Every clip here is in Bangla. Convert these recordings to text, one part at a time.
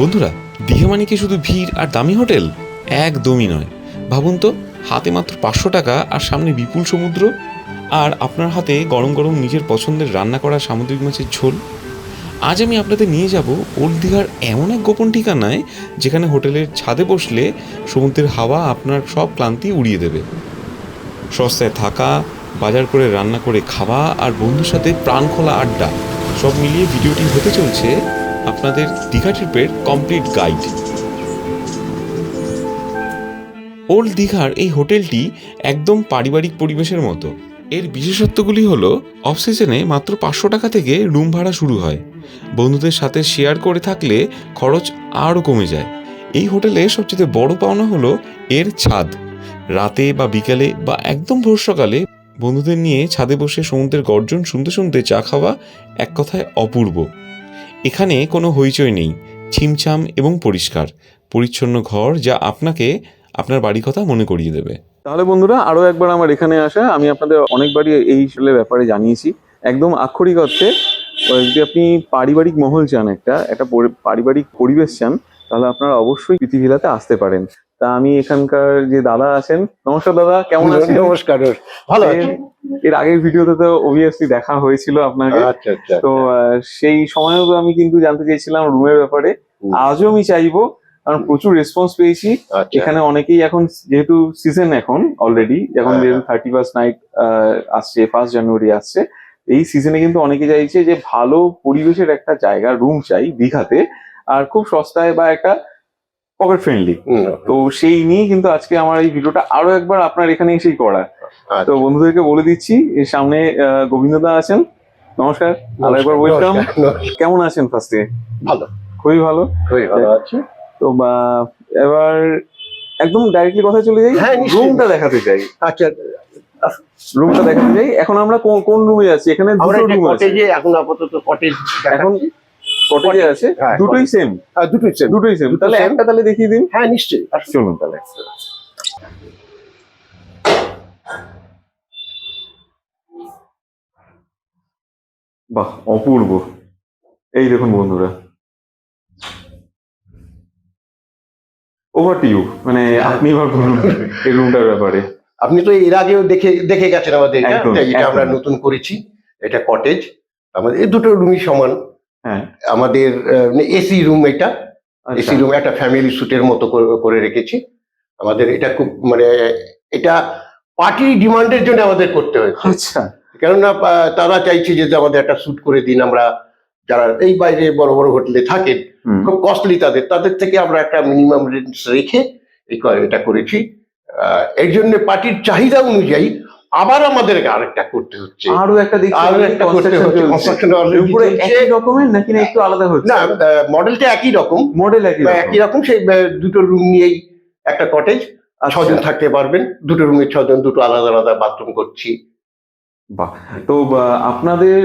বন্ধুরা দীঘা মানে কি শুধু ভিড় আর দামি হোটেল? একদমই নয়। ভাবুন তো, হাতে মাত্র পাঁচশো টাকা আর সামনে বিপুল সমুদ্র। আর আপনার হাতে গরম গরম নিজের পছন্দের রান্না করা সামুদ্রিক মাছের ঝোল। আজ আমি আপনাদের নিয়ে যাব ওল্ড দীঘার এমন এক গোপন ঠিকানায়, যেখানে হোটেলের ছাদে বসলে সমুদ্রের হাওয়া আপনার সব ক্লান্তি উড়িয়ে দেবে। সস্তায় থাকা, বাজার করে রান্না করে খাওয়া আর বন্ধুর সাথে প্রাণ খোলা আড্ডা, সব মিলিয়ে ভিডিওটি হতে চলছে আপনাদের দীঘা ট্রিপের কমপ্লিট গাইড ওল্ড দীঘার এই হোটেলটি একদম পারিবারিক পরিবেশের মতো। এর বিশেষত্বগুলি হলো অফ সিজনে মাত্র পাঁচশো টাকা থেকে রুম ভাড়া শুরু হয়। বন্ধুদের সাথে শেয়ার করে থাকলে খরচ আরও কমে যায়। এই হোটেলে সবচেয়ে বড় পাওনা হলো, এর ছাদ। রাতে বা বিকালে বা একদম ভোর সকালে বন্ধুদের নিয়ে ছাদে বসে সমুদ্রের গর্জন শুনতে শুনতে চা খাওয়া এক কথায় অপূর্ব। এখানে কোনো হইচই নেই, ছিমছাম এবং পরিষ্কার, পরিচ্ছন্ন ঘর যা আপনাকে আপনার বাড়ির কথা মনে করিয়ে দেবে। তাহলে বন্ধুরা আরও একবার আমার এখানে আসা, আমি আপনাদের অনেকবারই এই ব্যাপারে জানিয়েছি। একদম আক্ষরিক অর্থে যদি আপনি পারিবারিক মহল চান একটা একটা পারিবারিক পরিবেশ চান, তাহলে আপনারা অবশ্যই পৃথিবীলাতে আসতে পারেন। তা আমি এখানকার যে দাদা আছেন নমস্কার দাদা কেমন আছেন? নমস্কার ভালো এর- আগের ভিডিওতে তো অবভিয়াসলি দেখা হয়েছিল আপনাকে। আচ্ছা আচ্ছা তো সেই সময়ও তো আমি কিন্তু জানতে চাইছিলাম রুমের ব্যাপারে। আজও আমি চাইব কারণ প্রচুর রেসপন্স পেয়েছি। আচ্ছা। এখানে অনেকেই এখন যেহেতু সিজন এখন অলরেডি এখন যেহেতু থার্টি ফার্স্ট নাইট আসছে ফার্স্ট জানুয়ারি আসছে এই সিজনে কিন্তু অনেকে চাইছে যে ভালো পরিবেশের একটা জায়গা রুম চাই দীঘাতে। আর খুব সস্তায় বা একটা পকেট ফ্রেন্ডলি তো সেই নিয়ে কিন্তু আজকে আমার এই ভিডিওটা আরও একবার আপনার এখানে এসেই করা আচ্ছা। তো বন্ধুদেরকে বলে দিচ্ছি এর সামনে গোবিন্দদা আছেন। নমস্কার। আরও একবার ওয়েলকাম। কেমন আছেন ফার্স্টে ভালো। খুবই ভালো। খুবই ভালো আছি। তো বা এবার একদম ডাইরেক্টলি কথা চলে যাই। হ্যাঁ, রুমটা দেখাতে চাই। আচ্ছা। রুমটা দেখাতে চাই। এখন আমরা কোন- কোন রুমে আছি? এখানে দুটো রুম আছে। এখন আপাতত কটেজ এখন কটেজে আছে? হ্যাঁ, দুটোই সেম দুটোই same। দুটোই সেম তাহলে। একটা তাহলে দেখিয়ে দিন। হ্যাঁ নিশ্চয়ই। চলুন তাহলে। বাহ অপূর্ব। এই দেখুন বন্ধুরা। ওভার টু ইউ মানে আপনি এবার বলুন এই রুমটার ব্যাপারে। আপনি তো এর আগেও দেখে দেখে গেছেন আমাদের এটা। আমরা নতুন করেছি। এটা কটেজ আমাদের এই দুটো রুমই সমান। হ্যাঁ। আমাদের এসি রুম এটা। আচ্ছা। এসি রুম একটা ফ্যামিলি সুটের মতো করে- রেখেছি। আমাদের এটা খুব মানে এটা পার্টি ডিমান্ডের জন্য আমাদের করতে হয়েছে। আচ্ছা। কেননা তারা চাইছে যে আমাদের একটা শুট করে দিন। আমরা যারা এই বাইরে বড় বড় হোটেলে থাকেন খুব কস্টলি তাদের। তাদের থেকে আমরা একটা মিনিমাম রেঞ্জ রেখে এই এটা করেছি। এই জন্য পার্টির চাহিদা অনুযায়ী আবার আমাদের আরেকটা করতে হচ্ছে। আরও একটা দেখছি আরও একটা করতে হচ্ছে। construction উপরে। একই রকমের নাকি না একটু আলাদা হচ্ছে? না মডেলটা একই রকম। মডেল একই রকম। একই রকম সেই দুটো রুম নিয়েই একটা কটেজ আচ্ছা। ছজন থাকতে পারবেন। দুটো রুমে ছজন দুটো আলাদা আলাদা বাথরুম করছি। বাহ। তো আপনাদের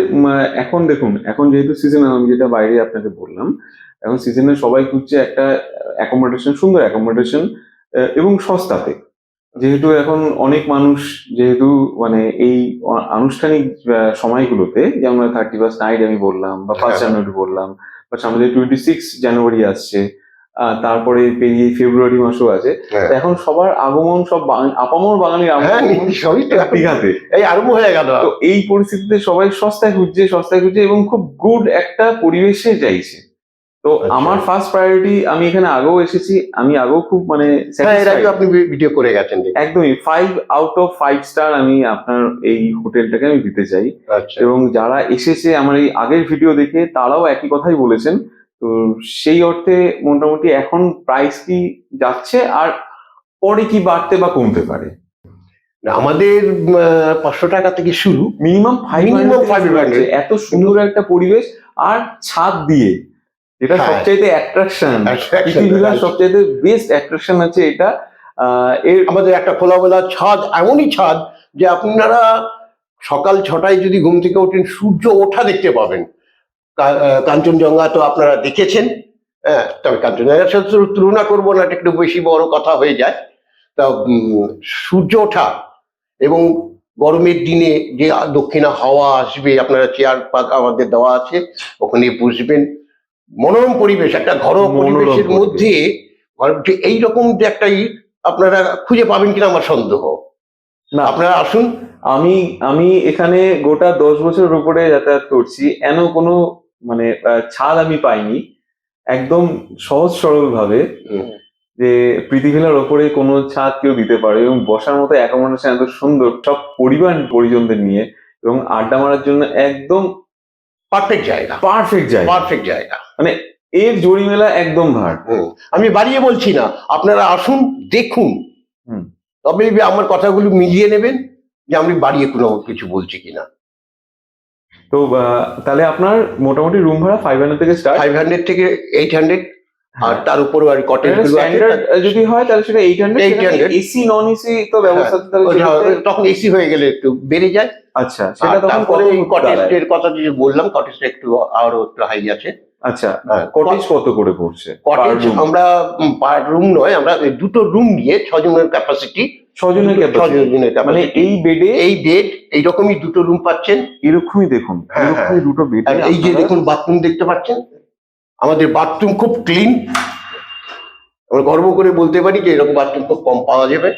এখন দেখুন এখন যেহেতু সিজন আমি যেটা বাইরে আপনাকে বললাম এখন সিজনে সবাই খুঁজছে একটা অ্যাকোমোডেশন সুন্দর অ্যাকোমোডেশন এবং সস্তাতে। যেহেতু এখন অনেক মানুষ যেহেতু মানে এই আনুষ্ঠানিক সময়গুলোতে যেমন থার্টি ফার্স্ট নাইট আমি বললাম বা ফার্স্ট হ্যাঁ। জানুয়ারি বললাম বা সামনে টোয়েন্টি সিক্স জানুয়ারি আসছে আহ, তারপরে পেরিয়ে ফেব্রুয়ারি মাসও আছে হ্যাঁ। এখন সবার আগমন সব আপামর বাঙালির হ্যাঁ আগমন সবই তো দীঘাতে এই আরম্ভ হয়ে গেল তো এই পরিস্থিতিতে সবাই সস্তায় খুঁজছে সস্তায় খুঁজছে এবং খুব গুড একটা পরিবেশে চাইছে তো আচ্ছা। আমার ফার্স্ট প্রায়োরিটি আমি এখানে আগেও এসেছি আমি আগেও খুব মানে হ্যাঁ আপনি ভিডিও করে গেছেন একদমই five out of five star আমি আপনার এই হোটেলটাকে আমি দিতে চাই। আচ্ছা। এবং যারা এসেছে আমার এই আগের ভিডিও দেখে তারাও একই কথাই বলেছেন। তো সেই অর্থে মোটামুটি এখন প্রাইস কি যাচ্ছে আর পরে কি বাড়তে বা কমতে পারে? আমাদের পাঁচশো টাকা থেকে শুরু। মিনিমাম ফাইভ Minimum 500 এত সুন্দর একটা পরিবেশ। আর ছাদ দিয়ে যেটা হ্যাঁ। সবচাইতে অ্যাট্রাকশন পৃথিবীর সবচাইতে বেস্ট অ্যাট্রাকশন আছে এটা এর আমাদের একটা খোলামেলা ছাদ এমনই ছাদ যে আপনারা সকাল ছটায় যদি ঘুম থেকে ওঠেন সূর্য ওঠা দেখতে পাবেন। কাঞ্চনজঙ্ঘা তো আপনারা দেখেছেন। হ্যাঁ তবে কাঞ্চনজঙ্ঘার সাথে তুলনা করব না একটু বেশি বড় কথা হয়ে যায়। তা সূর্য ওঠা এবং গরমের দিনে যে দক্ষিণা হাওয়া আসবে আপনারা চেয়ার পাক আমাদের দেওয়া আছে ওখানে বসবেন। মনোরম পরিবেশ একটা ঘরোয়া মনোরম পরিবেশের মধ্যে ঘর- যে এইরকম যে একটা ই আপনারা খুঁজে পাবেন কিনা আমার সন্দেহ। না। আপনারা আসুন। আমি আমি এখানে গোটা দশ বছরের উপরে যাতায়াত করছি এন কোনো মানে ছাদ আমি পাইনি। একদম সহজ সরল ভাবে যে পৃথিবীলার ওপরে কোনো ছাদ কেউ দিতে পারে এবং বসার মতো অ্যাকোমোডেশন এত সুন্দর সব পরিবার পরিজনদের নিয়ে এবং আড্ডা মারার জন্য একদম পারফেক্ট জায়গা। পারফেক্ট জায়গা। পারফেক্ট জায়গা। মানে এর জড়িমেলা একদম ভার। হুম। আমি বাড়িয়ে বলছি না আপনারা আসুন দেখুন। তবে আমার কথাগুলো মিলিয়ে নেবেন যে আমি বাড়িয়ে কোনো কিছু বলছি কিনা। তো তাহলে আপনার মোটামুটি রুম ভাড়া ফাইভ হান্ড্রেড থেকে স্টার্ট ফাইভ হান্ড্রেড থেকে এইট হান্ড্রেড আর তার উপরে আর কটেজগুলো আছে যদি হয় তাহলে সেটা eight hundred 800 AC non AC তো ব্যবস্থা তাহলে তখন এসি হয়ে গেলে একটু বেড়ে যায়। আচ্ছা সেটা তখন দাঁড়ায়? কটেজের কথা যে বললাম কটেজটা একটু আরও একটু হাই আছে। আচ্ছা হ্যাঁ, কটেজ কত করে পড়ছে? কটেজ আমরা পার রুম নয় আমরা এই দুটো রুম নিয়ে ছজনের ক্যাপাসিটি ছজনের ক্যাপাসিটি ছজনের মানে এই বেডে এই বেড এইরকমই দুটো রুম পাচ্ছেন। এরকমই দেখুন হ্যাঁ, এরকমই দুটো বেড এই যে দেখুন বাথরুম দেখতে পাচ্ছেন? আমাদের বাথরুম খুব ক্লিন আমরা গর্ব করে বলতে পারি যে এরকম বাথরুম খুব কম পাওয়া যাবে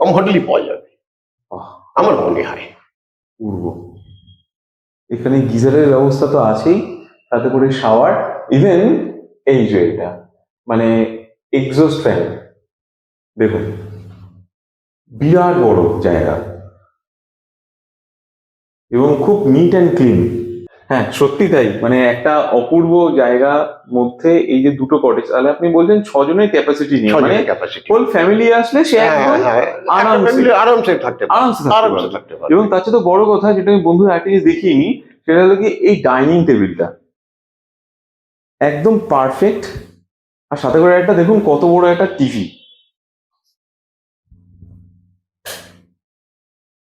কম হোটেলই পাওয়া যাবে। আমার মনে হয়। পূর্ব। এখানে গিজারের ব্যবস্থা তো আছেই তাতে করে শাওয়ার ইভেন এই যে এটা মানে এক্সস্ট ফ্যান দেখুন বিরাট বড় জায়গা। এবং খুব নিট অ্যান্ড ক্লিন হ্যাঁ সত্যি তাই। মানে একটা অপূর্ব জায়গা মধ্যে এই যে দুটো কটেজ তাহলে আপনি বলছেন ছজনের ক্যাপাসিটি নিয়ে মানে হোল ফ্যামিলি আসলে সে একদম আরামসে। হ্যাঁ, আরামসে। থাকতে আরামসে থাকতে আরামসে থাকতে পারে এবং তার তো বড় কথা যেটা আমি বন্ধুরা একটা জিনিস দেখিনি সেটা হলো কি এই ডাইনিং টেবিলটা একদম পারফেক্ট আর সাথে করে একটা দেখুন কত বড় একটা টিভি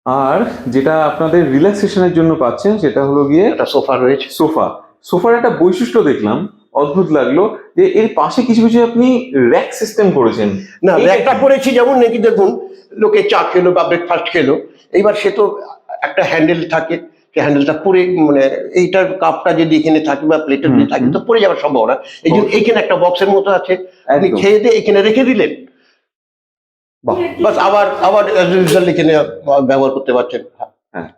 আর যেটা আপনাদের রিল্যাক্সেশনের জন্য পাচ্ছেন সেটা হলো গিয়ে একটা সোফা রয়েছে। সোফা। সোফার একটা বৈশিষ্ট্য দেখলাম অদ্ভুত লাগল যে এর পাশে কিছু কিছু আপনি র্যাক সিস্টেম করেছেন। না দেখুন। করেছি যেমন নাকি দেখুন লোকে চা খেলো বা ব্রেকফাস্ট খেলো এইবার সে তো একটা হ্যান্ডেল থাকে সে হ্যান্ডেলটা পরে মানে এইটার কাপটা যদি এখানে থাকে বা প্লেটের যদি থাকে তো পড়ে যাওয়ার সম্ভাবনা। এই জন্য। এইখানে একটা বক্সের মতো আছে আপনি খেয়ে দিয়ে এখানে রেখে দিলেন বাস আবার আবার এখানে ব্যবহার করতে পারছেন। হ্যাঁ।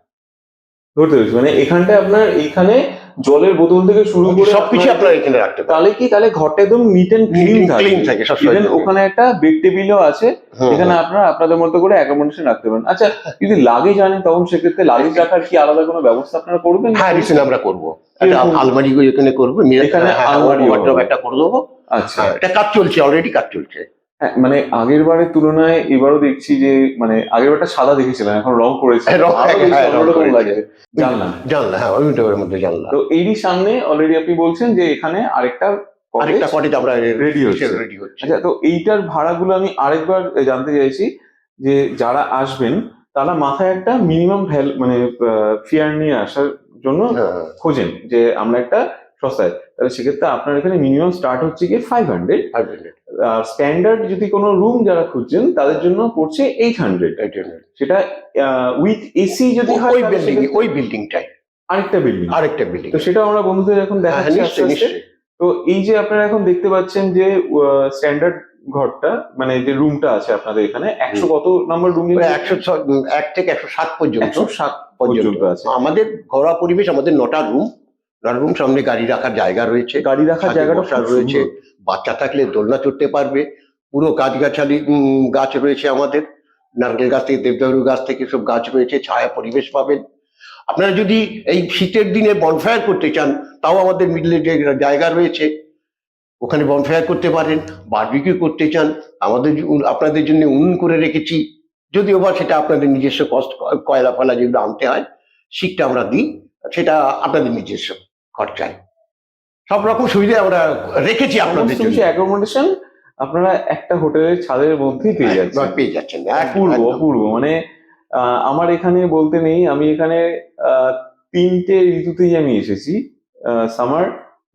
ধরতে পেরেছি। মানে এখানটায় আপনার এইখানে জলের বোতল থেকে শুরু করে সবকিছু আপনার- আপনারা এখানে রাখতে তাহলে কি তাহলে ঘরটা একদম নিট এন্ড ক্লিন থাকে। ক্লিন থাকে সবসময় ওখানে একটা বেড টেবিলও আছে হুম। আপনারা আপনাদের মতো করে অ্যাকোমোডেশন রাখতে পারেন। আচ্ছা যদি লাগেজ আনেন তখন সেক্ষেত্রে লাগেজ রাখার কি আলাদা কোনো ব্যবস্থা আপনারা করবেন? হ্যাঁ রিসেন্ট আমরা করব? আলমারি এখানে করব এখানে আলমারি ওয়ার্ড্রপ একটা করে দেবো আচ্ছা। হ্যাঁ, এটা কাজ চলছে অলরেডি কাজ চলছে। হ্যাঁ মানে আগের বারের তুলনায় এবারও দেখছি যে মানে আগের বারটা সাদা দেখেছিলাম এখন রং করেছে। হ্যাঁ, হ্যাঁ, জানলাম। জানলা হ্যাঁ উইন্ডোর মধ্যে জানলা। তো এরই সামনে অলরেডি আপনি বলছেন যে এখানে আরেকটা আরেকটা কটেজ আমরা Ready হচ্ছে। রেডি হচ্ছে। আচ্ছা তো এইটার ভাড়াগুলো আমি আরেকবার জানতে চাইছি যে যারা আসবেন তারা মাথায় একটা মিনিমাম ভ্যাল মানে ফিয়ার নিয়ে আসার জন্য হ্যাঁ, খোঁজেন যে আমরা একটা সস্তায়। তাহলে সেক্ষেত্রে আপনার এখানে মিনিমাম স্টার্ট হচ্ছে গিয়ে ফাইভ হান্ড্রেড 500, আর স্ট্যান্ডার্ড যদি কোনো রুম যারা খুঁজছেন তাদের জন্য পড়ছে এইট হান্ড্রেড 800 সেটা উইথ এসি যদি হয় ওই বিল্ডিং ওই বিল্ডিংটাই আরেকটা বিল্ডিং আরেকটা বিল্ডিং তো সেটা আমরা বন্ধুদের এখন দেখাচ্ছি আস্তে নিশ্চয়ই। তো এই যে আপনারা এখন দেখতে পাচ্ছেন যে স্ট্যান্ডার্ড ঘরটা মানে যে রুমটা আছে আপনাদের এখানে একশো কত নম্বর রুম একশো এক থেকে একশো সাত পর্যন্ত। সাত পর্যন্ত। আছে। আমাদের ঘরোয়া পরিবেশ আমাদের নটা রুম নটা রুম সামনে গাড়ি রাখার জায়গা রয়েছে। গাড়ি রাখার জায়গাটা রয়েছে। বাচ্চা থাকলে দোলনা চড়তে পারবে। পুরো গাছগাছালি গাছ রয়েছে আমাদের। নারকেল গাছ থেকে, দেবদারু গাছ থেকে সব গাছ রয়েছে, ছায়া পরিবেশ পাবেন। আপনারা যদি এই শীতের দিনে বনফায়ার করতে চান, তাও আমাদের মিডলে যে জায়গা রয়েছে, ওখানে বনফায়ার করতে পারেন। বারবিকিউ করতে চান, আমাদের আপনাদের জন্য উনুন করে রেখেছি। যদিও বা সেটা আপনাদের নিজস্ব কষ্ট কয়লা ফয়লা যেগুলো আনতে হয় শীতটা আমরা দিই, সেটা আপনাদের নিজস্ব খরচায়। সব রকম সুবিধা আমরা রেখেছি আপনাদের জন্য। অ্যাকোমোডেশন আপনারা একটা হোটেলের ছাদের মধ্যেই পেয়ে যাচ্ছেন। একদম পেয়ে যাচ্ছেন অপূর্ব অপূর্ব। মানে আমার এখানে বলতে নেই আমি এখানে তিনটে ঋতুতেই আমি এসেছি সামার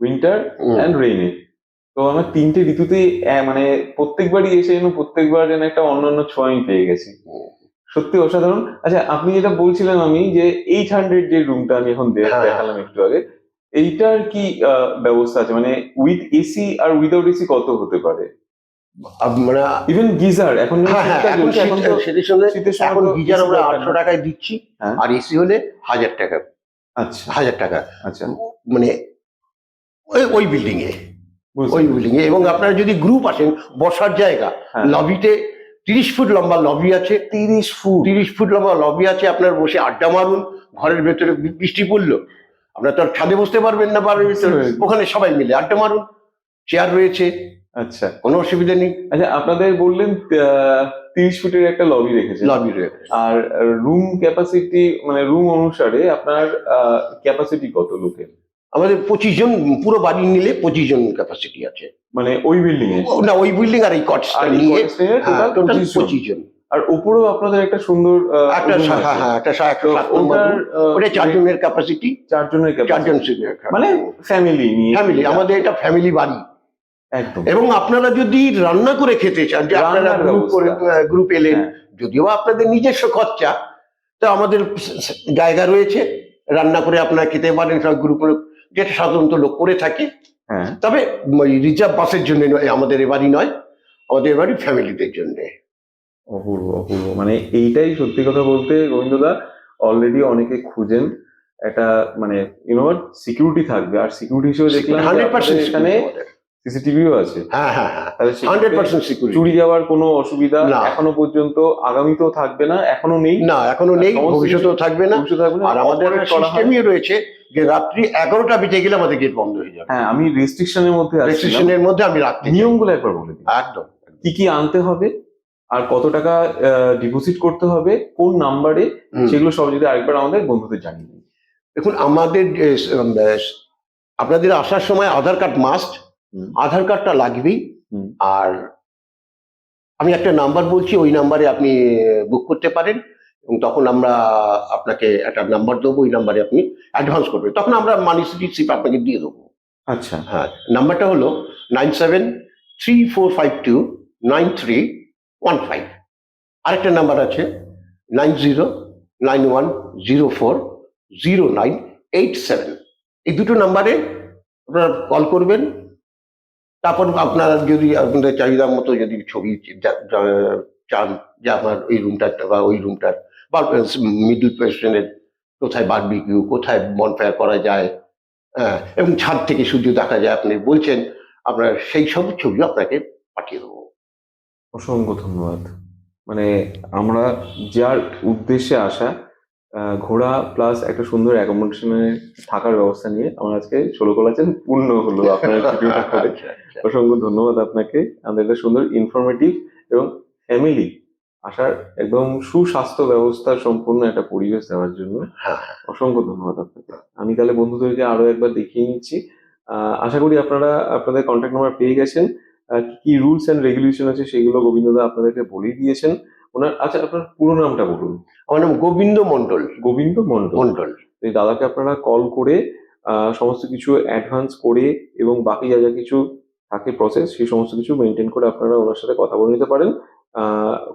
উইন্টার অ্যান্ড রেইনে তো আমার তিনটে ঋতুতেই মানে প্রত্যেকবারই এসে যেন প্রত্যেকবার যেন একটা অন্যান্য ছোঁয়া আমি পেয়ে গেছি। সত্যি অসাধারণ। আচ্ছা আপনি যেটা বলছিলেন আমি যে এইট হান্ড্রেড যে রুমটা আমি এখন হ্যাঁ। দেখালাম একটু আগে এইটার কি ব্যবস্থা আছে? মানে উইথ এসি আর উইদাউট এসি কত হতে পারে? আপ- মানে ইভেন গিজার এখন হ্যাঁ হ্যাঁ এখন শীতের সঙ্গে গিজার আমরা আটশো টাকায় দিচ্ছি হ্যাঁ। আর এসি হলে হাজার টাকা। আচ্ছা। হাজার টাকা। আচ্ছা। মানে ওই ওই বিল্ডিং এ ওই পেরেছি। বিল্ডিং এ এবং আপনারা যদি গ্রুপ আসেন বসার জায়গা। লবিতে তিরিশ ফুট লম্বা লবি আছে। তিরিশ ফুট। তিরিশ ফুট লম্বা লবি আছে আপনার বসে আড্ডা মারুন ঘরের ভেতরে বৃষ্টি পড়ল। আপনার তো আর ছাদে বসতে পারবেন না বাড়ির ভিতরে। ওখানে সবাই মিলে আড্ডা মারুন চেয়ার রয়েছে। আচ্ছা। কোনো অসুবিধা নেই। আচ্ছা আপনাদের বললেন তিরিশ ফুটের একটা লবি রেখেছে লবি রয়েছে আর রুম ক্যাপাসিটি মানে রুম অনুসারে আপনার ক্যাপাসিটি কত লোকের? আমাদের পঁচিশ জন পুরো বাড়ি নিলে পঁচিশ জন ক্যাপাসিটি আছে। মানে ওই বিল্ডিং না ওই বিল্ডিং আর এই এই নিয়ে হ্যাঁ, total total 25 জন। পঁচিশ জন। আর উপরেও আপনাদের একটা সুন্দর একটা। হ্যাঁ হ্যাঁ একটা সাত নম্বর ওটা চারজনের ক্যাপাসিটি চারজনের চারজন মানে ফ্যামিলি নিয়ে। ফ্যামিলি আমাদের এটা ফ্যামিলি বাড়ি। একদম। এবং আপনারা যদি রান্না করে খেতে চান যে আপনারা গ্রুপ করে গ্রুপ এলেন হ্যাঁ। যদিও আপনাদের নিজস্ব খরচা তো আমাদের জায়গা রয়েছে রান্না করে আপনারা খেতে পারেন সব গ্রুপ যেটা সাধারণত লোক করে থাকে। হ্যাঁ। তবে রিজার্ভ বাসের জন্য নয় আমাদের এবারই নয় আমাদের এবারই ফ্যামিলিদের জন্য। অপূর্ব অপূর্ব। মানে এইটাই সত্যি কথা বলতে গোবিন্দদা অলরেডি অনেকে খুঁজেন একটা মানে ইউনো সিকিউরিটি থাকবে। আর সিকিউরিটি হিসেবে দেখলাম এখানে সিসিটিভিও আছে। হ্যাঁ হ্যাঁ হ্যাঁ। চুরি যাওয়ার কোনো অসুবিধা না। এখনও পর্যন্ত আগামীতেও থাকবে না এখনও নেই। না এখনও নেই ভবিষ্যতেও থাকবে না। আর আমাদের। সিস্টেমই রয়েছে যে রাত্রি এগারোটা বেজে গেলে আমাদের গেট বন্ধ হয়ে যাবে। হ্যাঁ আমি রেস্ট্রিকশনের মধ্যে রেস্ট্রিকশনের মধ্যে আমি রাখতে। নিয়মগুলো একবার বলে দিই একদম। কি কি আনতে হবে? আর কত টাকা ডিপোজিট করতে হবে কোন নাম্বারে সেগুলো সব যদি আরেকবার আমাদের বন্ধুদের জানিয়ে দিই দেখুন আমাদের আপনাদের আসার সময় আধার কার্ড মাস্ট আধার কার্ডটা লাগবেই। আর আমি একটা নাম্বার বলছি ওই নাম্বারে আপনি বুক করতে পারেন। এবং তখন আমরা আপনাকে একটা নাম্বার দেবো ওই নাম্বারে আপনি অ্যাডভান্স করবেন। তখন আমরা মানি সিট আপনাকে দিয়ে দেবো। আচ্ছা। হ্যাঁ নাম্বারটা হলো nine seven three four five two nine three one five আরেকটা নাম্বার আছে nine zero nine one zero four zero nine eight seven এই দুটো নাম্বারে আপনারা কল করবেন। তারপর আপনারা যদি আপনাদের চাহিদা মতো যদি ছবি চান যে আমার এই রুমটার বা ওই রুমটার বা মিডল পেশনের কোথায় বারবিকিউ কোথায় বনফায়ার করা যায় হ্যাঁ এবং ছাদ থেকে সূর্য দেখা যায়, আপনি বলছেন, আপনার সেই সব ছবি আপনাকে পাঠিয়ে দেবো। অসংখ্য ধন্যবাদ। মানে আমরা যার উদ্দেশ্যে আসা ঘোরা প্লাস একটা সুন্দর অ্যাকোমোডেশনে থাকার ব্যবস্থা নিয়ে আমরা আজকে ষোলো কলাচেন পূর্ণ হলো আপনার করে। আচ্ছা, আচ্ছা। অসংখ্য ধন্যবাদ আপনাকে। আমাদের একটা সুন্দর ইনফরমেটিভ এবং ফ্যামিলি আসার একদম সুস্বাস্থ্য ব্যবস্থা সম্পূর্ণ একটা পরিবেশ দেওয়ার জন্য হ্যাঁ অসংখ্য ধন্যবাদ আপনাকে। আমি তাহলে বন্ধুদেরকে আরও একবার দেখিয়ে নিচ্ছি। আহ, আশা করি আপনারা আপনাদের কন্ট্যাক্ট নাম্বার পেয়ে গেছেন। কি কি রুলস অ্যান্ড রেগুলেশন আছে সেগুলো গোবিন্দদা আপনাদেরকে বলেই দিয়েছেন। ওনার আচ্ছা আপনার পুরো নামটা বলুন। আমার নাম গোবিন্দ মন্ডল গোবিন্দ মন্ডল মন্ডল এই দাদাকে আপনারা কল করে সমস্ত কিছু অ্যাডভান্স করে এবং বাকি যা যা কিছু থাকে প্রসেস সেই সমস্ত কিছু মেনটেন করে আপনারা ওনার সাথে কথা বলে নিতে পারেন।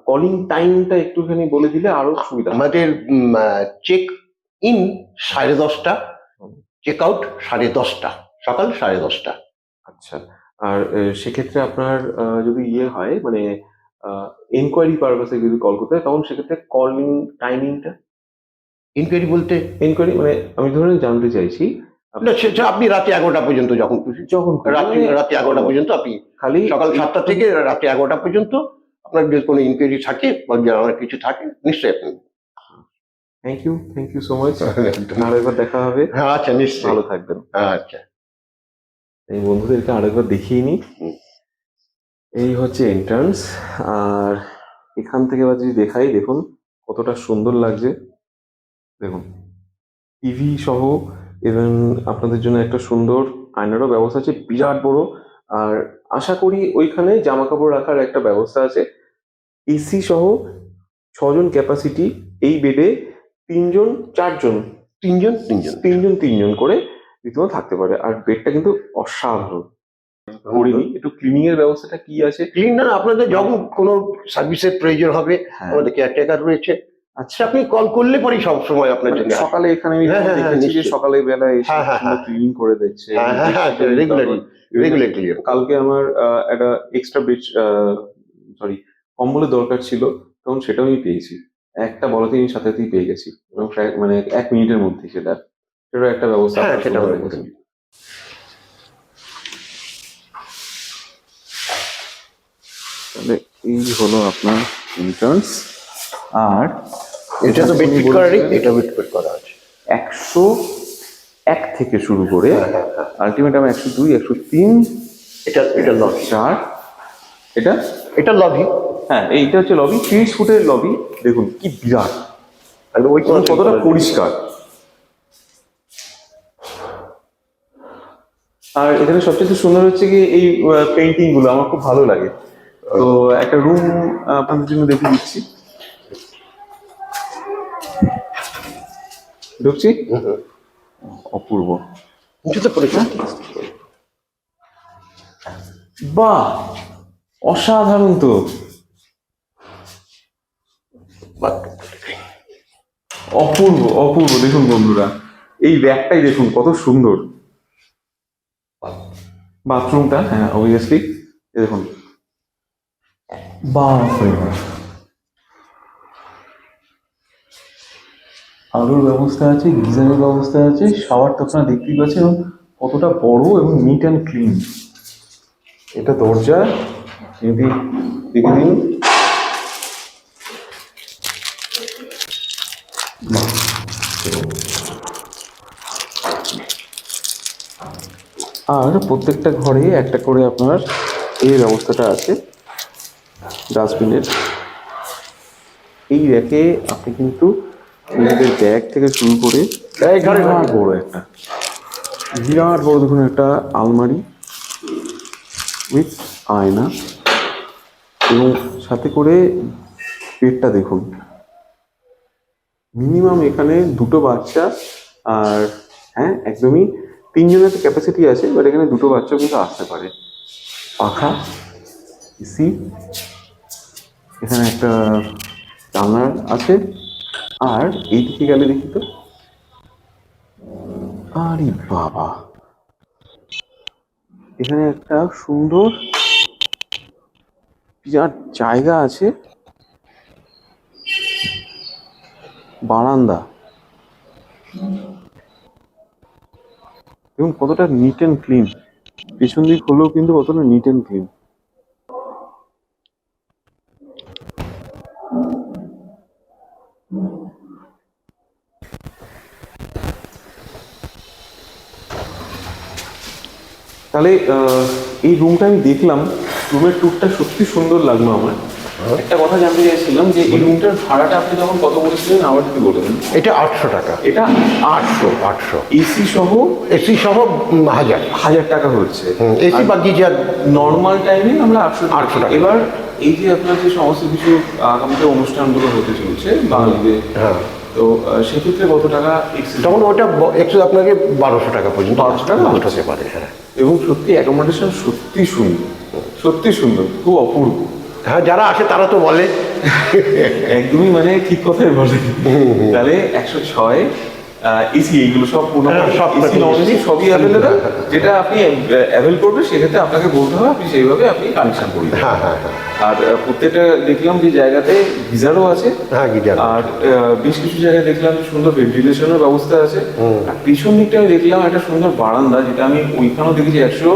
কলিং টাইমটা একটুখানি বলে দিলে আরও সুবিধা আমাদের চেক ইন সাড়ে দশটা চেক আউট সাড়ে দশটা সকাল সাড়ে দশটা। আচ্ছা। আর সেক্ষেত্রে আপনার যদি ইয়ে হয় মানে এনকোয়ারি পারপাসে যদি কল করতে হয় তখন সেক্ষেত্রে কলিং টাইমিংটা ইনকোয়ারি বলতে? এনকোয়ারি মানে আমি ধরে জানতে চাইছি না সেটা আপনি রাতে এগারোটা পর্যন্ত যখন যখন রাত্রি মানে রাতে এগারোটা পর্যন্ত আপনি খালি সকাল সাতটা থেকে রাতে এগারোটা পর্যন্ত আপনার যদি কোনো ইনকোয়ারি থাকে বা জানার কিছু থাকে নিশ্চয়ই আপনি thank you thank you so much আরেকবার দেখা হবে। হ্যাঁ আচ্ছা নিশ্চয়ই। ভালো থাকবেন। আচ্ছা। এই বন্ধুদেরকে আরেকবার দেখিয়ে নিই। এই হচ্ছে এন্ট্রান্স আর এখান থেকে এবার যদি দেখাই দেখুন কতটা সুন্দর লাগছে। দেখুন টিভি সহ এবং আপনাদের জন্য একটা সুন্দর আয়নারও ব্যবস্থা আছে বিরাট বড়। আর আশা করি ওইখানে জামা কাপড় রাখার একটা ব্যবস্থা আছে। এসি সহ ছজন ক্যাপাসিটি এই বেডে তিনজন চারজন। তিনজন তিনজন। তিনজন তিনজন করে রীতিমতো থাকতে পারে। আর বেডটা কিন্তু অসাধারণ। করিনি একটু ক্লিনিং এর ব্যবস্থাটা কি আছে? ক্লিন না আপনাদের যখন কোনো সার্ভিসের প্রয়োজন হবে হ্যাঁ। আমাদের কেয়ারটেকার রয়েছে। আচ্ছা। আপনি কল করলে পরেই সব সময় আপনার জন্য সকালে এখানে আমি হ্যাঁ, হ্যাঁ, হ্যাঁ, দেখেছি যে সকালে বেলা এসে হ্যাঁ, হ্যাঁ, হ্যাঁ। ক্লিন করে দিচ্ছে। হ্যাঁ হ্যাঁ হ্যাঁ রেগুলারলি রেগুলারলি কালকে আমার একটা এক্সট্রা বেড সরি কম্বলের দরকার ছিল তখন সেটাও আমি পেয়েছি। একটা বলাতেই আমি সাথে সাথেই পেয়ে গেছি। এবং মানে এক মিনিটের মধ্যে সেটা। সেটার একটা ব্যবস্থা হ্যাঁ, সেটা আমরা করেছেন। তাহলে এই হলো আপনার এন্ট্রান্স আর এটা তো বেড ফিট করা নেই এটা বেড ফিট করা আছে। একশো এক থেকে শুরু করে হ্যাঁ, হ্যাঁ, হ্যাঁ। আলটিমেট আমি একশো দুই একশো তিন এটা এটা লবি চার এটা? এটা লবি হ্যাঁ এইটা হচ্ছে লবি তিরিশ ফুটের লবি দেখুন কি বিরাট। ওই কতটা পরিষ্কার? আর এখানে সবচেয়ে সুন্দর হচ্ছে কি এই পেন্টিংগুলো আমার খুব ভালো লাগে। তো একটা রুম আপনাদের জন্য দেখে দিচ্ছি। ঢুকছি? অপূর্ব। বাহ! অসাধারণ তো। অপূর্ব অপূর্ব। দেখুন বন্ধুরা এই ব্যাগটাই দেখুন কত সুন্দর। বাথরুমটা হ্যাঁ অবভিয়াসলি দেখুন। বাপরে বাপ। আলোর ব্যবস্থা আছে, গিজারের ব্যবস্থা আছে, শাওয়ার তো আপনারা দেখতেই পাচ্ছেন, এবং কতটা বড় এবং নিট অ্যান্ড ক্লিন এটা দরজা যদি দেখে দিন। আর প্রত্যেকটা ঘরে একটা করে আপনার এই ব্যবস্থাটা আছে ডাস্টবিনের এই র্যাকে আপনি কিন্তু নিজেদের ব্যাগ থেকে শুরু করে। বিরাট বড় একটা বিরাট বড় দেখুন একটা আলমারি উইথ আয়না এবং সাথে করে পেটটা দেখুন মিনিমাম এখানে দুটো বাচ্চা আর হ্যাঁ একদমই তিনজনের তো ক্যাপাসিটি আছে বাট এখানে দুটো বাচ্চাও কিন্তু আসতে পারে। পাখা, এসি, এখানে একটা জানলা আছে। আর এইদিকে গেলে দেখি তো, আরে বাবা। এখানে একটা সুন্দর বিরাট জায়গা আছে। বারান্দা। এবং কতটা নিট অ্যান্ড ক্লিন পেছন দিক হলেও কিন্তু কতটা নিট অ্যান্ড ক্লিন তাহলে এই রুমটা আমি দেখলাম। রুমের টুরটা সত্যি সুন্দর লাগল আমার। একটা কথা জানতে চাইছিলাম যে এই রুমটার ভাড়াটা আপনি যখন কত বলেছিলেন? আবার যদি বলে দেন। এটা আটশো টাকা। এটা? আটশো আটশো। এসি সহ? এসি সহ হাজার। হাজার টাকা হচ্ছে। এসি বা গিজার নর্মাল টাইমে আমরা আটশো 800 টাকা। এবার এই যে আপনার যে সমস্ত কিছু আগামীতে অনুষ্ঠানগুলো হতে চলছে বাঙালিতে হ্যাঁ। তো সেক্ষেত্রে কত টাকা? তখন ওটা একটু আপনাকে বারোশো টাকা পর্যন্ত 1200 টাকা? হতে পারে হ্যাঁ। এবং সত্যি অ্যাকোমোডেশন সত্যি সুন্দর। সত্যি সুন্দর খুব অপূর্ব। হ্যাঁ যারা আসে তারা তো বলে। একদমই মানে ঠিক কথাই বলে। তাহলে একশো ছয় এসি এইগুলো সব হ্যাঁ, সবই অ্যাভেলেবেল যেটা আপনি অ্যাভেল করবেন সেক্ষেত্রে আপনাকে বলতে হবে আপনি সেইভাবে আপনি কানেকশন করবেন হ্যাঁ হ্যাঁ হ্যাঁ। আর প্রত্যেকটা দেখলাম যে জায়গাতে গিজারও আছে। হ্যাঁ গিজার আর বেশ কিছু জায়গায় দেখলাম সুন্দর ভেন্টিলেশনের ব্যবস্থা আছে। আর পিছন দিকটা আমি দেখলাম একটা সুন্দর বারান্দা যেটা আমি ওইখানেও দেখেছি একশো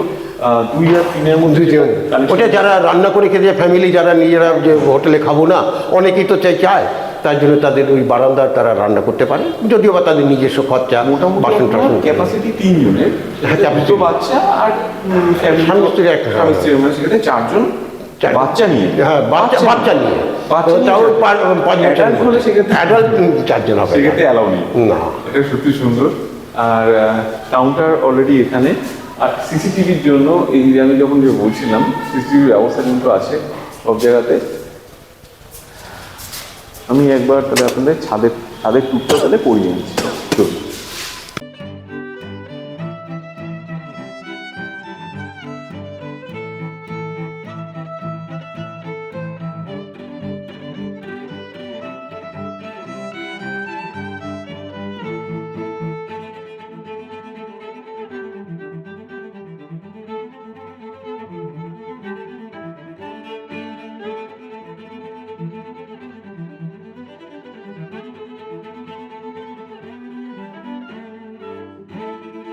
দুই আর তিনের মধ্যে ওটা যারা রান্না করে খেতে ফ্যামিলি যারা নিজেরা যে হোটেলে খাব না অনেকেই তো চাই চায় তার জন্য তাদের ওই বারান্দার তারা রান্না করতে পারে যদিও বা তাদের নিজস্ব খরচা বাসন টাসন। ক্যাপাসিটি তিনজনের হ্যাঁ, দুটো বাচ্চা আর একটা, মানে চারজন বাচ্চা নিয়ে হ্যাঁ বাচ্চা বাচ্চা নিয়ে তাও চারজন। পাঁচ পাঁচ বছর Adult হলে সেক্ষেত্রে- অ্যাডাল্ট চারজন হবে। সেক্ষেত্রে অ্যালাউ নেই। না। এটা সত্যি সুন্দর। আর কাউন্টার অলরেডি এখানে। আর সিসিটিভির জন্য এই যে আমি যখন যে বলছিলাম, সিসিটিভির ব্যবস্থা কিন্তু আছে সব জায়গাতে। আমি একবার তাহলে আপনাদের ছাদের ছাদের টুকটা তাহলে করিয়ে নিচ্ছি। চলুন।